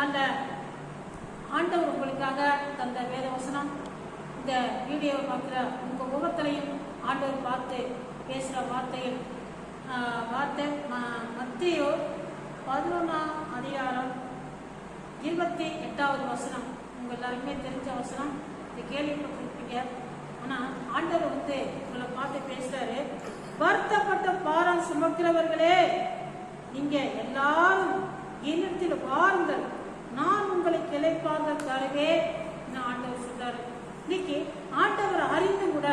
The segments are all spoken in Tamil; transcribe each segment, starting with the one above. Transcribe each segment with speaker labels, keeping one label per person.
Speaker 1: அந்த ஆண்டவர் உங்களுக்காக தந்த வேத வசனம் இந்த வீடியோவை பார்க்குற உங்கள் முகத்திலையும் ஆண்டவர் பார்த்து பேசுகிற வார்த்தையில் வார்த்தை ம- பதினொன்றாம் அதிகாரம் இருபத்தி எட்டாவது வசனம். உங்கள் எல்லாருக்குமே தெரிஞ்ச வசனம். இது கேள்விப்பட்டிருப்பீங்க. ஆனால் ஆண்டவர் வந்து உங்களை பார்த்து பேசுகிறாரு வருத்தப்பட்ட பாரம் சுமக்கிறவர்களே நீங்கள் எல்லாரும் என்னிடத்தில் வாருங்கள். நான் உங்களை கிளைப்பாக தருவே ஆண்டவர் சொல்றாரு. இன்னைக்கு ஆண்டவர் அறிந்து கூட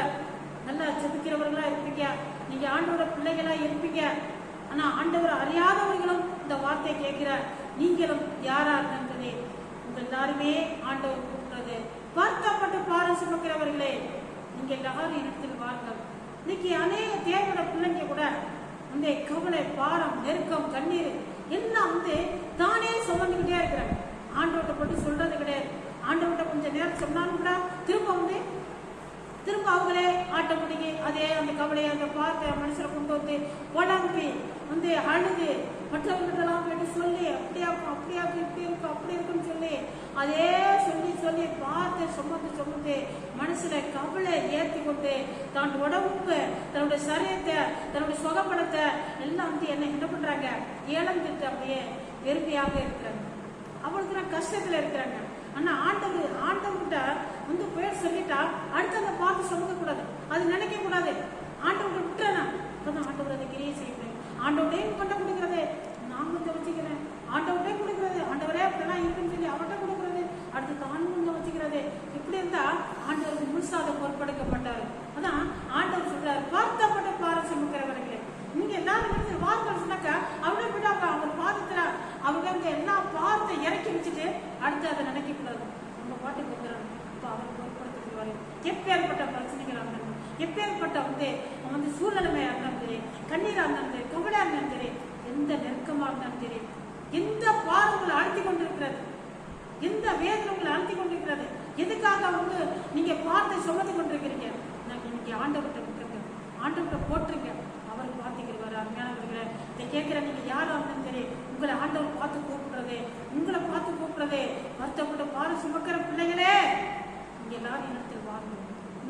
Speaker 1: நல்லா செதுக்கிறவர்களா இருப்பீங்க. நீங்க ஆண்டவரோட பிள்ளைகளா இருப்பீங்க. ஆனா ஆண்டவர் அறியாதவர்களும் இந்த வார்த்தை கேட்கிறார் நீங்களும் யாரா இருந்தது உங்க எல்லாருமே ஆண்டவர் கூப்பிடுறது. பார்க்கப்பட்டு பாரம் சுமக்கிறவர்களே நீங்க எல்லாரும் இடத்தில் வாருங்கள் இன்னைக்கு அநேக தேவையோட பிள்ளைங்க கூட இந்த கவலை பாரம் நெருக்கம் கண்ணீர் எல்லாம் வந்து தானே சுமந்துக்கிட்டே இருக்கிறாங்க ஆண்டவர்கிட்ட போட்டு சொல்றது கிடையாது ஆண்டவர்கிட்ட கொஞ்சம் நேரம் சொன்னாலும் கூட திரும்ப வந்து திரும்ப அவங்களே ஆட்டோமேட்டிக்கு அதே அந்த கவலையை அந்த பார்த்த மனுஷரை கொண்டு வந்து புலம்பி வந்து அழுது மற்றவர்களெல்லாம் போயிட்டு சொல்லி அப்படியா அப்படியா இப்படி இருக்கும் அப்படி இருக்குன்னு சொல்லி. அதே சொல்லி சொல்லி பார்த்து சுமந்து சுமந்து மனசுல கவலை ஏற்றி கொண்டு தன் உடம்புக்கு தன்னுடைய சரீரத்தை தன்னுடைய சுகப்படத்தை எல்லாம் வந்து என்ன என்ன பண்றாங்க? இழந்துட்டு அப்படியே வெறுமையாக இருக்கிறாங்க. அவளுக்கு நான் கஷ்டத்துல இருக்கிறாங்க. ஆனா ஆண்டவர் ஆண்டவர்கிட்ட வந்து பேர் சொல்லிட்டா அடுத்து அந்த பார்த்து சுமக்க கூடாது அது நினைக்க கூடாது ஆண்டவர்கிட்ட விட்டுறேன் அப்பதான் ஆண்டவர் அதை கிரியை செய்யணும் உங்கள்கிட்ட கொண்ட கொடுக்கறது. நான் கொஞ்சம் வச்சுக்கிறேன். ஆண்டவர்டையும் கொடுக்குறது. ஆண்டவரே அப்படிலாம் இருக்குன்னு சொல்லி அவர்கிட்ட கொடுக்கறது. அடுத்து தான் கொஞ்சம் வச்சுக்கிறது. இப்படி இருந்தா ஆண்டவருக்கு முழுசாக பொறுப்படைக்கப்பட்டார் அதான் ஆண்டவர் சொல்றாரு பார்த்தப்பட்ட பார சுமக்கிறவர்களே நீங்க எல்லாரும் நினைச்சு வார்த்தை சொன்னாக்கா அவங்க விடாம அவங்க பாதத்துல அவங்க அந்த எல்லா பாரத்தை இறக்கி வச்சுட்டு அடுத்து அதை நினைக்க கூடாது நம்ம பாட்டு கொடுக்குறாங்க இப்போ அவர் பொருட்படுத்திக்குவாரு எப்பேற்பட்ட எப்பேற்பட்ட வந்து வந்து சூழ்நிலைமையா இருந்தாலும் சரி கண்ணீரா இருந்தாலும் சரி கவலையா இருந்தாலும் சரி எந்த நெருக்கமா இருந்தாலும் சரி எந்த பாதங்களை அழுத்தி கொண்டிருக்கிறது எந்த வேதனை உங்களை அழுத்தி கொண்டிருக்கிறது எதுக்காக வந்து நீங்க பார்த்து சுமந்து கொண்டிருக்கிறீங்க? நான் இன்னைக்கு ஆண்டவர்கிட்ட விட்டுருங்க ஆண்டவர்கிட்ட போட்டுருங்க அவர் பார்த்துக்கிறவர் அருமையானவர்களே. இதை கேட்கிற நீங்க யாரா இருந்தாலும் சரி உங்களை ஆண்டவர் பார்த்து கூப்பிடுறது உங்களை பார்த்து கூப்பிடுறது வருத்தப்பட்ட பாரு சுமக்கிற பிள்ளைகளே இங்க எல்லாரும் இடத்தில் வாங்க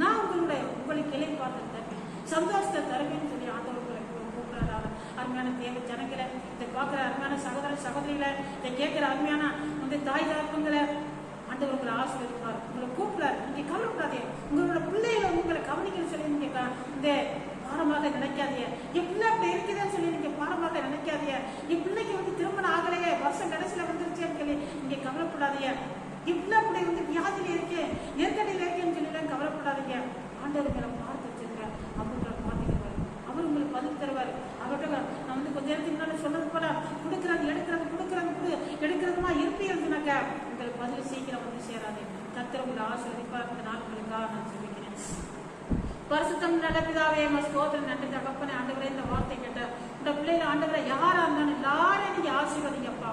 Speaker 1: நான் உங்களுடைய உங்களுக்கு கிளை பார்த்து தருவேன். சந்தோஷத்தை தருவேன்னு சொல்லி ஆண்டவர்களை கூப்பிடுறாரு. அவர். அருமையான தேவ ஜனங்களை இதை பார்க்குற அருமையான சகோதர சகோதரிகளை இதை கேட்குற அருமையான வந்து தாய் தாக்கங்களை ஆண்டவர் உங்களை ஆசீர்வதிப்பார். உங்களை கூப்பிடாரு நீங்க கவலைப்படாதே. உங்களோட பிள்ளைகளை உங்களை கவனிக்கணும்னு சொல்லி நீங்க இந்த பாரமாக நினைக்காதீங்க. என் பிள்ளை அப்படி இருக்குதுன்னு சொல்லி நீங்க பாரமாக நினைக்காதீங்க. என் பிள்ளைக்கு வந்து திருமணம் ஆகலையே வருஷம் கடைசியில வந்துருச்சேன்னு சொல்லி நீங்க கவலைப்படாதீங்க. என் பிள்ளை அப்படி வந்து வியாதியில இருக்கேன் ஏற்கனவே இருக்கேன்னு சொல்லி கவலைப்படாதீங்க ஆண்டவர் உங்களை பார்த்து வச்சிருக்க அவர் உங்களை பார்த்துக்கிறார் அவர் உங்களுக்கு பதில் தருவார் அவர்கிட்ட நான் வந்து கொஞ்ச நேரத்துக்கு முன்னாடி சொன்னது போல கொடுக்குறாங்க எடுக்கிறாங்க கொடுக்குறாங்க கொடு எடுக்கிறதுமா இருப்பீங்கன்னாக்க உங்களுக்கு பதில் சீக்கிரம் வந்து சேராது கத்திர உங்களை ஆசீர்வதிப்பார். இந்த நாள் நான் சொல்லிக்கிறேன் பரிசுத்தம் நல்ல பிதாவே எம ஸ்தோத்திரம். நன்றி தகப்பனே ஆண்டவரே இந்த வார்த்தை கேட்ட இந்த பிள்ளைகள் ஆண்டவரை யாரா இருந்தாலும் எல்லாரையும் நீங்க ஆசீர்வதிங்கப்பா.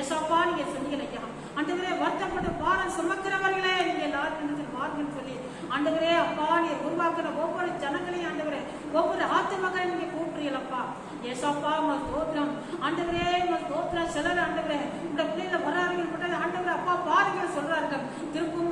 Speaker 1: ஏசாப்பா நீங்க சொன்னீங்க ஆண்டவரே வருத்தப்பட்டு பாரம் சுமக்கிறவர்களே நீங்க எல்லாருக்கும் பாருங்கன்னு வாருங்கன்னு சொல்லி ஆண்டவரே அப்பா நீங்க உருவாக்குற ஒவ்வொரு ஜனங்களையும் ஆண்டவரே ஒவ்வொரு ஆத்துமகளையும் நீங்க கூப்பிடுறீங்களப்பா. ஏசாப்பா உங்க தோத்திரம் ஆண்டவரே உங்க தோத்திரம் சிலர் ஆண்டவரே உங்க பிள்ளைகள் வரார்கள் ஆண்டவரே அப்பா பாருங்க சொல்றார்கள் திருப்பூர்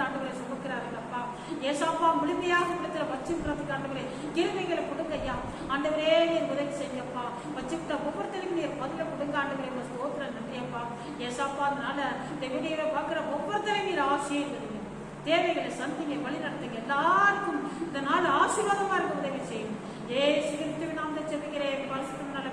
Speaker 1: எடுத்துக்கொண்டு ஆண்டவரை சுமக்கிறார்கள் அப்பா. ஏசாப்பா முழுமையாக கொடுத்துற வச்சுக்கிறதுக்கு ஆண்டுகளை கிருமிகளை கொடுங்க ஐயா. ஆண்டவரே நீர் உதவி செய்யப்பா வச்சுக்கிட்ட ஒவ்வொருத்தருக்கும் நீர் பதில கொடுங்க ஆண்டுகளை உங்க ஸ்தோத்திர நன்றியப்பா ஏசாப்பா அதனால இந்த வீடியோவை பார்க்குற ஒவ்வொருத்தரையும் நீர் ஆசீர்வதிங்க. தேவைகளை சந்திங்க வழி நடத்துங்க. எல்லாருக்கும் இந்த நாள் ஆசீர்வாதமா இருக்க உதவி செய்யும் ஏ சிகிச்சை நாம் ஜெபிக்கிறேன். பரிசுத்தம் நல்ல